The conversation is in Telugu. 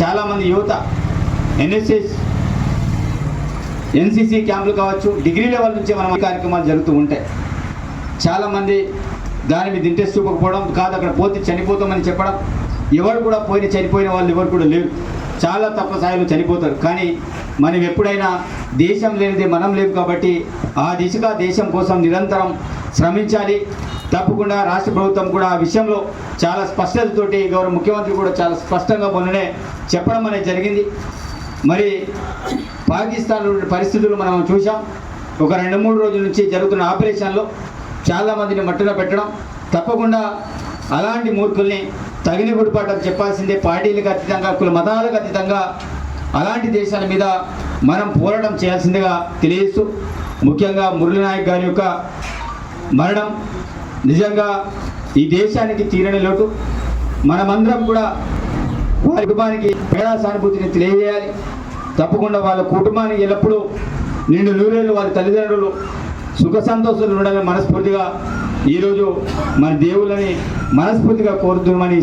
చాలామంది యువత ఎన్ఎస్ఎస్ ఎన్సీసీ క్యాంపులు కావచ్చు డిగ్రీ లెవెల్ నుంచే మనం కార్యక్రమాలు జరుగుతూ ఉంటాయి. చాలామంది దాని మీద ఇంట్రెస్ట్ చూపకపోవడం కాదు అక్కడ పోతే చనిపోతామని చెప్పడం. ఎవరు కూడా పోయిన చనిపోయిన వాళ్ళు ఎవరు కూడా లేరు. చాలా తక్కువ స్థాయిలో చనిపోతారు. కానీ మనం ఎప్పుడైనా దేశం లేనిదే మనం లేవు కాబట్టి ఆ దిశగా దేశం కోసం నిరంతరం శ్రమించాలి. తప్పకుండా రాష్ట్ర ప్రభుత్వం కూడా ఆ విషయంలో చాలా స్పష్టతతోటి గౌరవ ముఖ్యమంత్రి కూడా చాలా స్పష్టంగా మొన్ననే చెప్పడం అనేది జరిగింది. మరి పాకిస్తాన్ పరిస్థితులు మనం చూసాం ఒక రెండు మూడు రోజుల నుంచి జరుగుతున్న ఆపరేషన్లో చాలామందిని మట్టున పెట్టడం. తప్పకుండా అలాంటి మూర్ఖుల్ని తగిన గుడిపాఠం చెప్పాల్సిందే. పార్టీలకు అతీతంగా కుల మతాలకు అతీతంగా అలాంటి దేశాల మీద మనం పోరాటం చేయాల్సిందిగా తెలియజేస్తూ ముఖ్యంగా మురళీనాయక్ గారి యొక్క మరణం. నిజంగా ఈ దేశానికి తీరని లోటు. మనమందరం కూడా వారి కుటుంబానికి పేడా సానుభూతిని తెలియజేయాలి. తప్పకుండా వాళ్ళ కుటుంబానికి ఎల్లప్పుడూ నిండు నూరేళ్ళు వారి తల్లిదండ్రులు సుఖ సంతోషాలు ఉండాలని మనస్ఫూర్తిగా ఈరోజు మన దేవుళ్ళని మనస్ఫూర్తిగా కోరుతున్నామని